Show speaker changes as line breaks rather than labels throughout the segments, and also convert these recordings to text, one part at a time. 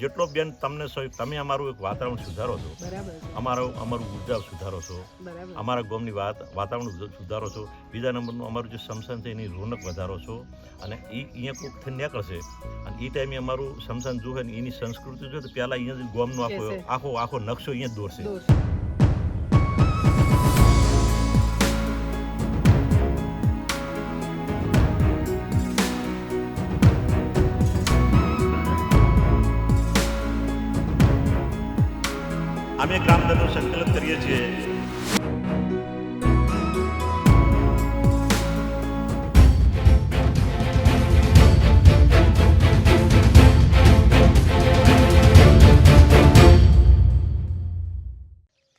જેટલો બેન તમને તમે અમારું એક વાતાવરણ સુધારો છો. અમારો અમારું ઊર્જા સુધારો છો. અમારા ગામની વાત વાતાવરણ સુધારો છો. બીજા નંબરનું અમારું જે સમસાન છે એની રોનક વધારો છો. અને એ અહીંયા કોઈક થઈને નીકળશે. અને એ ટાઈમે અમારું સમસાન જોવે ને એની સંસ્કૃતિ જો તો પહેલાં અહીંયા ગામનો આખો આખો આખો નકશો અહીંયા દોરશે. ગ્રામજનો સંકલન કરીએ છીએ.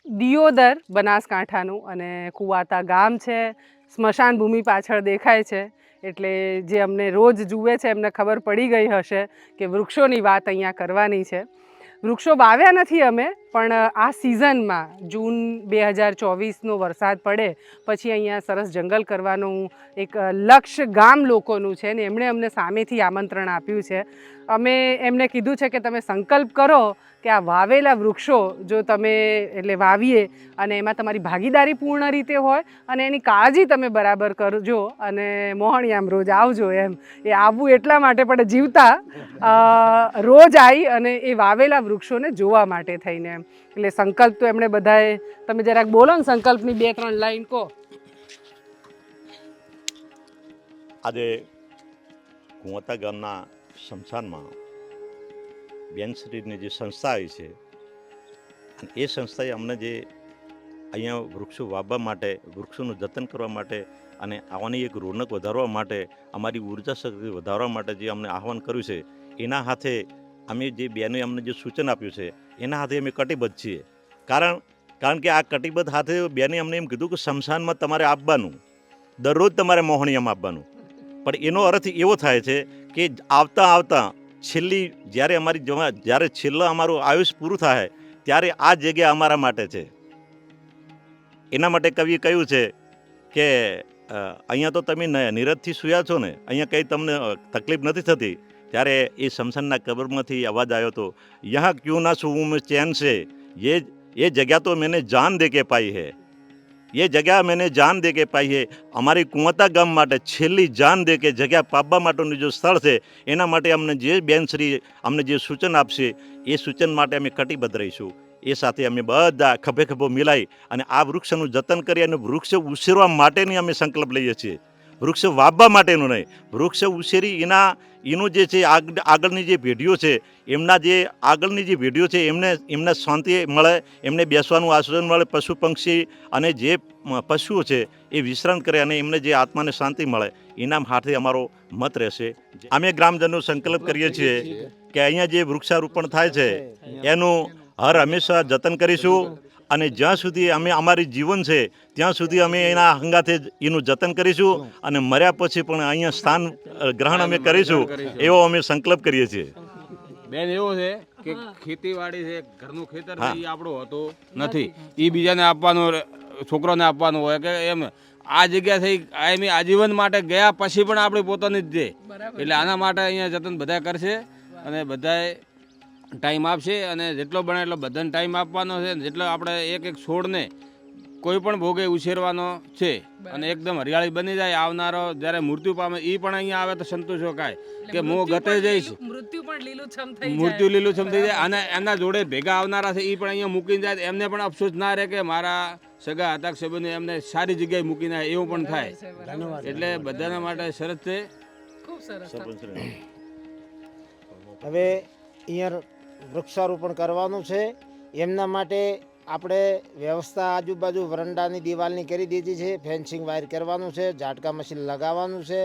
દિયોદર બનાસકાંઠાનું અને કુવાતા ગામ છે. સ્મશાન ભૂમિ પાછળ દેખાય છે. એટલે જે અમને રોજ જુએ છે, એમને ખબર પડી ગઈ હશે કે વૃક્ષોની વાત અહીંયા કરવાની છે. વૃક્ષો વાવ્યા નથી અમે પણ આ સિઝનમાં જૂન બે હજાર ચોવીસનો વરસાદ પડે, પછી અહીંયા સરસ જંગલ કરવાનું એક લક્ષ્ય ગામ લોકોનું છે ને એમણે અમને સામેથી આમંત્રણ આપ્યું છે. અમે એમને કીધું છે કે તમે સંકલ્પ કરો કે આ વાવેલા વૃક્ષો જો તમે એટલે વાવીએ અને એમાં તમારી ભાગીદારી પૂર્ણ રીતે હોય અને એની કાળજી તમે બરાબર કરજો અને મોહણી રોજ આવજો એમ. એ આવવું એટલા માટે પણ જીવતા રોજ આવી અને એ વાવેલા વૃક્ષોને જોવા માટે થઈને. એમ. એટલે સંકલ્પ તો એમણે બધાએ, તમે જરાક બોલો ને સંકલ્પની બે ત્રણ લાઈન કહો.
આજે કુંવતા ગામના શમશાનમાં બેનશ્રીની જે સંસ્થા આવી છે એ સંસ્થાએ અમને જે અહીંયા વૃક્ષો વાવવા માટે, વૃક્ષોનું જતન કરવા માટે, અને આવાની એક રોનક વધારવા માટે, અમારી ઊર્જા શક્તિ વધારવા માટે જે અમને આહવાન કર્યું છે, એના હાથે અમે જે બેને અમને જે સૂચન આપ્યું છે, એના હાથે અમે કટિબદ્ધ છીએ. કારણ કારણ કે આ કટિબદ્ધ હાથે બેને અમને એમ કીધું કે શમશાનમાં તમારે આપવાનું. દરરોજ તમારે મોહણીયમ આપવાનું. પણ એનો અર્થ એવો થાય છે કે આવતા આવતા છેલ્લી, જ્યારે અમારી જવા જ્યારે છેલ્લા અમારું આયુષ પૂરું થાય, ત્યારે આ જગ્યા અમારા માટે છે. એના માટે કવિએ કહ્યું છે કે અહીંયા તો તમે નિરજથી સૂયા છો ને, અહીંયા કંઈ તમને તકલીફ નથી થતી. ત્યારે એ શમશાનના કબરમાંથી અવાજ આવ્યો હતો યહાં ક્યું ના સુવું મેં ચેન છે ये ये जगह तो मैंने जान दे के पाई है ये જગ્યા મેને જાન દે કે પાઈ છે અમારી કુંવતા ગામ માટે છેલ્લી જાન દે કે જગ્યા પાબવા માટેનું જો સ્થળ છે એના માટે અમને જે બેનશ્રી અમને જે સૂચન આપશે એ સૂચન માટે અમે કટિબદ્ધ રહીશું એ સાથે અમે બધા ખભે ખભો મિલાઈ અને આ વૃક્ષનું જતન કરી અને વૃક્ષ ઉછેરવા માટેની અમે સંકલ્પ લઈએ છીએ વૃક્ષ વાવવા માટેનું નહીં. વૃક્ષ ઉછેરી એના, એનું જે છે, આગ- આગળની જે પેઢીઓ છે, એમના જે આગળની જે પેઢીઓ છે, એમને એમને શાંતિ મળે, એમને બેસવાનું આશ્રય મળે, પશુ પક્ષી અને જે પશુઓ છે, એ વિશ્રામ કરે અને એમને જે આત્માને શાંતિ મળે, એના હાથે અમારો મત રહેશે. અમે ગ્રામજનો સંકલ્પ કરીએ છીએ કે અહીંયા જે વૃક્ષારોપણ થાય છે, એનું હર હંમેશા જતન કરીશું. અને જ્યાં સુધી અમે અમારી જીવન છે ત્યાં સુધી અમે એના હંગાથે જ એનું જતન કરીશું અને મર્યા પછી પણ અહીંયા સ્થાન ગ્રહણ અમે કરીશું એવો અમે સંકલ્પ કરીએ છીએ.
બેન એવું છે કે ખેતીવાડી છે ઘરનું ખેતર. આપણું હોતું નથી. એ બીજાને આપવાનું છોકરોને આપવાનું હોય કે એમ. આ જગ્યા થઈ આ એમ આજીવન માટે ગયા પછી પણ આપણી પોતાની જ છે. એટલે આના માટે અહીંયા જતન બધા કરશે અને બધાએ ટાઈમ આપશે અને જેટલો બને એટલો બધાને ટાઈમ આપવાનો છે ને જેટલો આપણે એક એક છોડને કોઈ પણ ભોગે ઉછેરવાનો છે અને એકદમ હરિયાળી બની જાય આવનારો જ્યારે મૃત્યુ પામે એ પણ અહીંયા આવે તો સંતોષ શકાય કે હું ગતે જઈશ.
મૃત્યુ પણ લીલુંછમ થઈ
મૃત્યુ લીલુંછમ થઈ જાય. અને એના જોડે ભેગા આવનારા છે એ પણ અહીંયા મૂકીને જાય. એમને પણ અફસોસ ના રહે કે મારા સગા હતા સંબંધી એમને સારી જગ્યાએ મૂકીને આવે એવું પણ થાય. એટલે બધાના માટે સરસ છે.
ખૂબ સરસ.
હવે અહીંયા વૃક્ષારોપણ કરવાનું છે. એમના માટે આપણે વ્યવસ્થા આજુબાજુ વરંડાની દિવાલની કરી દીધી છે. ફેન્સિંગ વાયર કરવાનું છે ઝાટકા મશીન લગાવવાનું છે.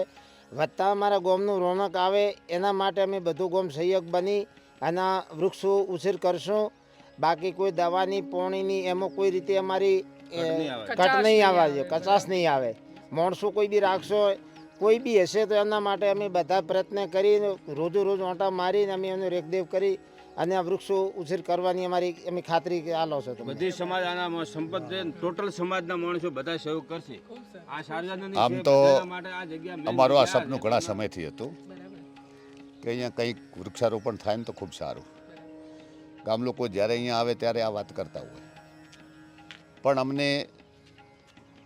વધતા અમારા ગોમનું રોનક આવે એના માટે અમે બધું ગોમ સહયોગ બની આના વૃક્ષો ઉછેર કરશું. બાકી કોઈ દવાની પોણીની એમાં કોઈ રીતે અમારી
કટ નહીં આવવા
જોઈએ નહીં આવે કચાશ નહીં આવે. માણસો કોઈ બી રાખશો કોઈ બી હશે તો એના માટે અમે બધા પ્રયત્ન કરી રોજો રોજ ઓંટા મારીને અમે એનો રેખદેવ કરી અને આ વૃક્ષો ઉછેર કરવાની અમારી અમે ખાતરી આલો છો તમે.
બધી સમાજ આના સંપત છે ટોટલ સમાજના માણસો બધા સહયોગ કરશે. આ સાર્વજનિક
આમ તો અમારું આ સપનું ઘણા સમયથી હતું કે અહીંયા કંઈક વૃક્ષારોપણ થાય ને તો ખૂબ સારું. ગામ લોકો જ્યારે અહીંયા આવે ત્યારે આ વાત કરતા હોય. પણ અમને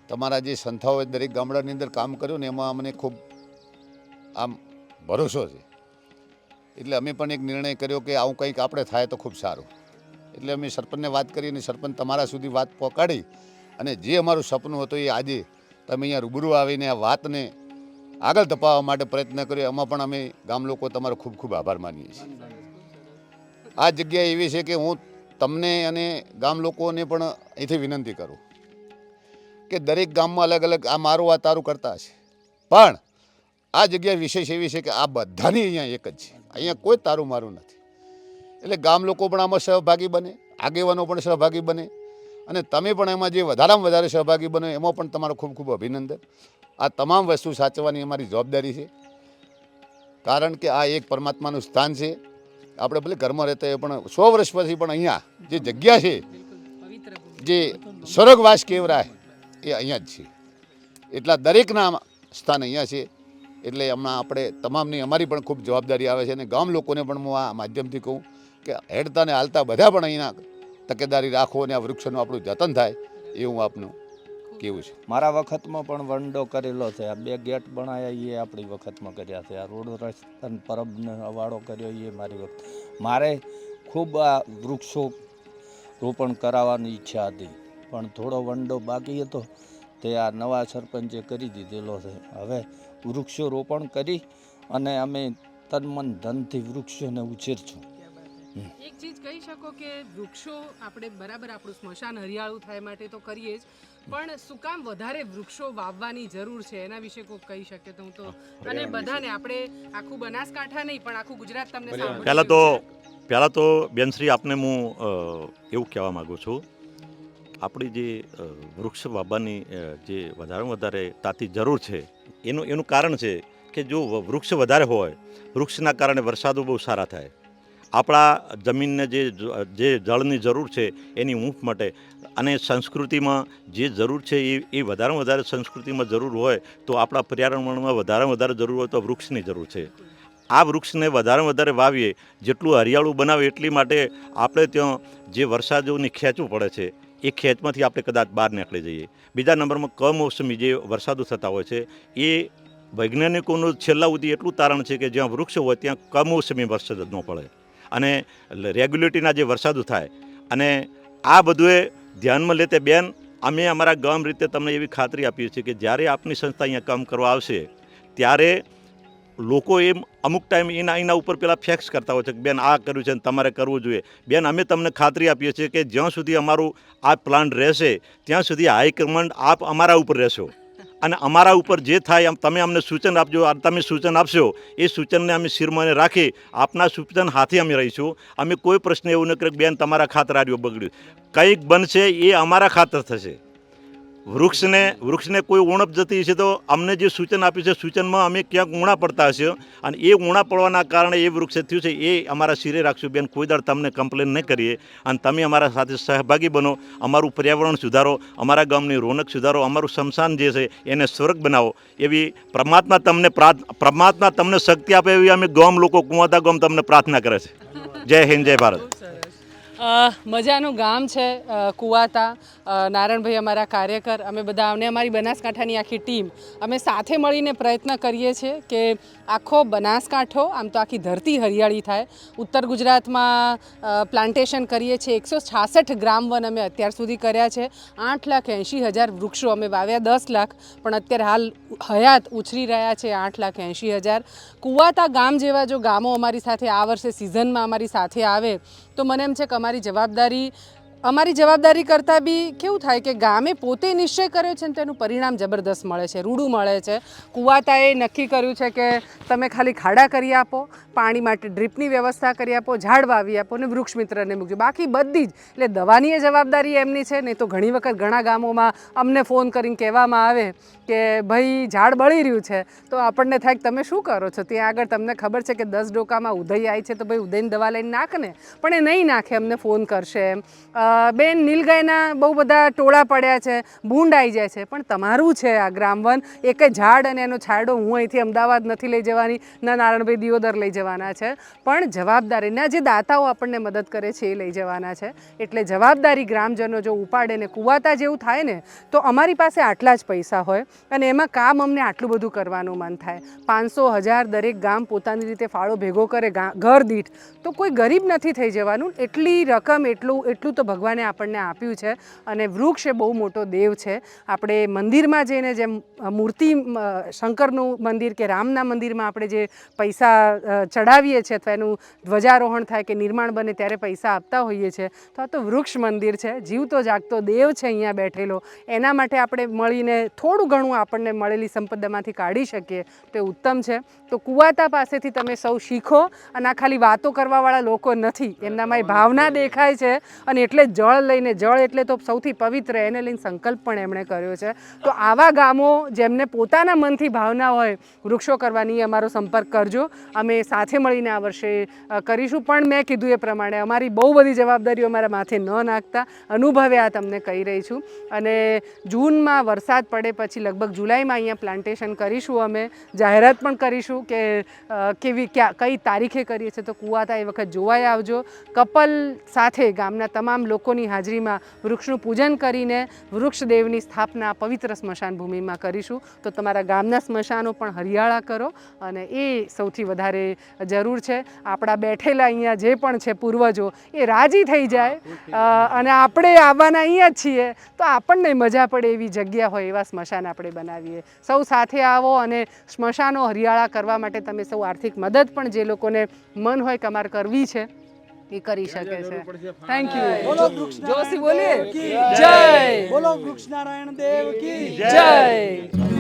તમારા જે સંસ્થાઓએ દરેક ગામડાની અંદર કામ કર્યું ને એમાં અમને ખૂબ આમ ભરોસો છે. એટલે અમે પણ એક નિર્ણય કર્યો કે આવું કંઈક આપણે થાય તો ખૂબ સારું. એટલે અમે સરપંચને વાત કરી અને સરપંચ તમારા સુધી વાત પહોંચાડી અને જે અમારું સપનું હતું એ આજે તમે અહીંયા રૂબરૂ આવીને આ વાતને આગળ ધપાવવા માટે પ્રયત્ન કર્યો, એમાં પણ અમે ગામ લોકો તમારો ખૂબ ખૂબ આભાર માનીએ છીએ. આ જગ્યા એવી છે કે હું તમને અને ગામ લોકોને પણ અહીંથી વિનંતી કરું કે દરેક ગામમાં અલગ અલગ આ મારું આ તારું કરતા છે પણ આ જગ્યા વિશેષ એવી છે કે આ બધાની અહીંયા એક જ છે. અહીંયા કોઈ તારું મારું નથી. એટલે ગામ લોકો પણ આમાં સહભાગી બને, આગેવાનો પણ સહભાગી બને અને તમે પણ એમાં જે વધારામાં વધારે સહભાગી બનો એમાં પણ તમારો ખૂબ ખૂબ અભિનંદન. આ તમામ વસ્તુ સાચવવાની અમારી જવાબદારી છે. કારણ કે આ એક પરમાત્માનું સ્થાન છે. આપણે ભલે ઘરમાં રહેતા હોય પણ સો વર્ષ પછી પણ અહીંયા જે જગ્યા છે, જે સ્વર્ગવાસ કેવરાય એ અહીંયા જ છે. એટલા દરેકના સ્થાન અહીંયા છે. એટલે હમણાં આપણે તમામની, અમારી પણ ખૂબ જવાબદારી આવે છે અને ગામ લોકોને પણ હું આ માધ્યમથી કહું કે હેડતા ને હાલતા બધા પણ અહીંયા તકેદારી રાખો અને આ વૃક્ષોનું આપણું જતન થાય એ હું આપનું કેવું છે.
મારા વખતમાં પણ વંડો કરેલો છે. આ બે ગેટ બનાવ્યા એ આપણી વખતમાં કર્યા છે. આ રોડ રસ્તા પરબને અવાડો કર્યો એ મારી વખત. મારે ખૂબ આ વૃક્ષો રોપણ કરાવવાની ઈચ્છા હતી. પણ થોડો વંડો બાકી હતો. તે આ નવા સરપંચે કરી દીધેલો છે. હવે વૃક્ષો રોપણ કરી અને અમે તન મન ધનથી વૃક્ષોને ઉછેરશું.
એક ચીજ કહી શકો કે વૃક્ષો આપણે બરાબર આપણું સ્મશાન હરિયાળું થાય માટે તો કરીએ જ પણ શું કામ વધારે વૃક્ષો વાવવાની જરૂર છે? એના વિશે કોઈ કહી શકે તો હું તો અને બધાને આપણે આખું બનાસકાંઠા નહીં પણ આખું ગુજરાત તમને સાંભળી
પહેલાં તો પહેલાં તો બેનશ્રી આપને હું એવું કહેવા માગું છું આપણી જે વૃક્ષ વાવવાની જે વધારેમાં વધારે તાતી જરૂર છે, એનું એનું કારણ છે કે જો વૃક્ષ વધારે હોય, વૃક્ષના કારણે વરસાદો બહુ સારા થાય. આપણા જમીનને જે જે જળની જરૂર છે એની ઊંફ માટે અને સંસ્કૃતિમાં જે જરૂર છે એ એ વધારેમાં વધારે સંસ્કૃતિમાં જરૂર હોય તો આપણા પર્યાવરણમાં વધારેમાં વધારે જરૂર હોય તો વૃક્ષની જરૂર છે. આ વૃક્ષને વધારે વધારે વાવીએ, જેટલું હરિયાળું બનાવે એટલી માટે આપણે ત્યાં જે વરસાદોની ખેંચવું પડે છે એ ખેંચમાંથી આપણે કદાચ બહાર નીકળી જઈએ. બીજા નંબરમાં કમોસમી જે વરસાદો થતા હોય છે, એ વૈજ્ઞાનિકોનું છેલ્લા સુધી એટલું તારણ છે કે જ્યાં વૃક્ષ હોય ત્યાં કમોસમી વરસાદ ન પડે. અને રેગ્યુલેટરીના જે વરસાદો થાય, અને આ બધું ધ્યાનમાં લેતે બેન, અમે અમારા ગામ રીતે તમને એવી ખાતરી આપીએ છીએ કે જ્યારે આપની સંસ્થા અહીંયા કામ કરવા આવશે, ત્યારે લોકો એમ અમુક ટાઈમ એના એના ઉપર પેલા ફેક્સ કરતા હોય છે કે બેન આ કર્યું છે ને તમારે કરવું જોઈએ. બેન, અમે તમને ખાતરી આપીએ છીએ કે જ્યાં સુધી અમારું આ પ્લાન રહેશે, ત્યાં સુધી હાઈકમાન્ડ આપ અમારા ઉપર રહેશો. અને અમારા ઉપર જે થાય આમ તમે અમને સૂચન આપજો તમે સૂચન આપશો, એ સૂચનને અમે શિરમાને રાખી આપના સૂચન હાથે અમે રહીશું. અમે કોઈ પ્રશ્ન એવું ન કરે બેન, તમારા ખાતર આર્યો બગડ્યું. કંઈક બનશે એ અમારા ખાતર થશે. વૃક્ષને વૃક્ષને કોઈ ઉણપ જતી છે તો અમને જે સૂચન આપ્યું છે, સૂચનમાં અમે ક્યાંક ઊણા પડતા હશે અને એ ઊણા પડવાના કારણે એ વૃક્ષ થયું છે, એ અમારા શિરે રાખશું બેન, કોઈ દાડ તમને કમ્પ્લેન નહીં કરીએ અને તમે અમારા સાથે સહભાગી બનો, અમારું પર્યાવરણ સુધારો, અમારા ગામની રોનક સુધારો, અમારું શમશાન જે છે એને સ્વર્ગ બનાવો, એવી પરમાત્મા તમને પરમાત્મા તમને શક્તિ આપે એવી અમે ગામ લોકો કુંવાતા ગામ તમને પ્રાર્થના કરે છે. જય હિન્દ, જય ભારત.
મજાનું ગામ છે કુવાતા. નારાયણભાઈ અમારા કાર્યકર, અમે બધા અને અમારી બનાસકાંઠાની આખી ટીમ, અમે સાથે મળીને પ્રયત્ન કરીએ છીએ કે આખો બનાસકાંઠો, આમ તો આખી ધરતી હરિયાળી થાય. ઉત્તર ગુજરાતમાં પ્લાન્ટેશન કરીએ છીએ. એકસો છાસઠ ગ્રામ વન અમે અત્યાર સુધી કર્યા છે. આઠ લાખ એંશી હજાર વૃક્ષો અમે વાવ્યા, દસ લાખ. પણ અત્યારે હાલ હયાત ઉછરી રહ્યા છે આઠ લાખ એંશી હજાર. કુવાતા ગામ જેવા જો ગામો અમારી સાથે આ વર્ષે સિઝનમાં અમારી સાથે આવે, તો મને એમ છે કે અમારી જવાબદારી અમારી જવાબદારી કરતાં બી કેવું થાય કે ગામે પોતે નિશ્ચય કર્યો છે ને તેનું પરિણામ જબરદસ્ત મળે છે, રૂડું મળે છે. કુવાતાએ નક્કી કર્યું છે કે તમે ખાલી ખાડા કરી આપો, પાણી માટે ડ્રીપની વ્યવસ્થા કરી આપો, ઝાડ વાવી આપો ને વૃક્ષ મિત્રને મૂકજો. બાકી બધી જ, એટલે દવાની જવાબદારી એમની છે, નહીં તો ઘણી વખત ઘણા ગામોમાં અમને ફોન કરીને કહેવામાં આવે કે ભાઈ ઝાડ બળી રહ્યું છે, તો આપણને થાય કે તમે શું કરો છો? ત્યાં આગળ તમને ખબર છે કે દસ ડોકામાં ઉદય આવી છે, તો ભાઈ ઉદયની દવા લઈને નાખ ને પણ એ નહીં નાખે, અમને ફોન કરશે એમ. બેન, નીલગાયના બહુ બધા ટોળા પડ્યા છે બૂંડ આવી જાય છે, પણ તમારું છે આ ગ્રામવન. એક ઝાડ અને એનો છાંયડો હું અહીંથી અમદાવાદ નથી લઈ જવાની, ના નારાયણભાઈ દિયોદર લઈ જવાના છે. પણ જવાબદારીના જે દાતાઓ આપણને મદદ કરે છે એ લઈ જવાના છે. એટલે જવાબદારી ગ્રામજનો જો ઉપાડે ને કુવાતા જેવું થાય ને, તો અમારી પાસે આટલા જ પૈસા હોય અને એમાં કામ અમને આટલું બધું કરવાનું મન થાય. પાંચસો હજાર દરેક ગામ પોતાની રીતે ફાળો ભેગો કરે ઘર દીઠ. તો કોઈ ગરીબ નથી થઈ જવાનું. એટલી રકમ, એટલું એટલું તો ભગવાને આપણને આપ્યું છે અને વૃક્ષ એ બહુ મોટો દેવ છે. આપણે મંદિરમાં જઈને જેમ મૂર્તિ શંકરનું મંદિર કે રામના મંદિરમાં આપણે જે પૈસા ચડાવીએ છીએ અથવા એનું ધ્વજારોહણ થાય કે નિર્માણ બને ત્યારે પૈસા આપતા હોઈએ છીએ, તો આ તો વૃક્ષ મંદિર છે. જીવતો જાગતો દેવ છે અહીંયા બેઠેલો. એના માટે આપણે મળીને થોડું ઘણું આપણને મળેલી સંપદામાંથી કાઢી શકીએ. તે ઉત્તમ છે. તો કુવાતા પાસેથી તમે સૌ શીખો અને આ ખાલી વાતો કરવાવાળા લોકો નથી. એમનામાં એ ભાવના દેખાય છે અને એટલે જળ લઈને, જળ એટલે તો સૌથી પવિત્ર, એને લઈને સંકલ્પ પણ એમણે કર્યો છે. તો આવા ગામો જેમને પોતાના મનથી ભાવના હોય, વૃક્ષો કરવાની અમારો સંપર્ક કરજો. અમે સાથે મળીને આ વર્ષે કરીશું. પણ મેં કીધું એ પ્રમાણે, અમારી બહુ બધી જવાબદારીઓ અમારા માથે ન નાખતા. અનુભવે આ તમને કહી રહી છું. અને જૂનમાં વરસાદ પડે પછી લગભગ જુલાઈમાં અહીંયા પ્લાન્ટેશન કરીશું અમે. જાહેરાત પણ કરીશું કે કેવી, ક્યાં, કઈ તારીખે કરીએ છીએ તો કુવાતા એ વખત જોવાય આવજો. કપલ સાથે ગામના તમામ લોકોની હાજરીમાં વૃક્ષનું પૂજન કરીને વૃક્ષદેવની સ્થાપના પવિત્ર સ્મશાન ભૂમિમાં કરીશું. તો તમારા ગામના સ્મશાનો પણ હરિયાળા કરો અને એ સૌથી વધારે જરૂર છે. આપણા બેઠેલા અહીંયા જે પણ છે પૂર્વજો, એ રાજી થઈ જાય. અને આપણે આવવાના અહીંયા જ છીએ. તો આપણને મજા પડે એવી જગ્યા હોય, એવા સ્મશાન આપણે બનાવીએ. સૌ સાથે આવો અને સ્મશાનો હરિયાળા કરવા માટે તમે સૌ આર્થિક મદદ પણ જે લોકોને મન હોય, કમાર કરવી છે. એ કરી શકે છે. થેન્ક યુ જોશી બોલીએ જય.
બોલો વૃક્ષ નારાયણ દેવ કી
જય.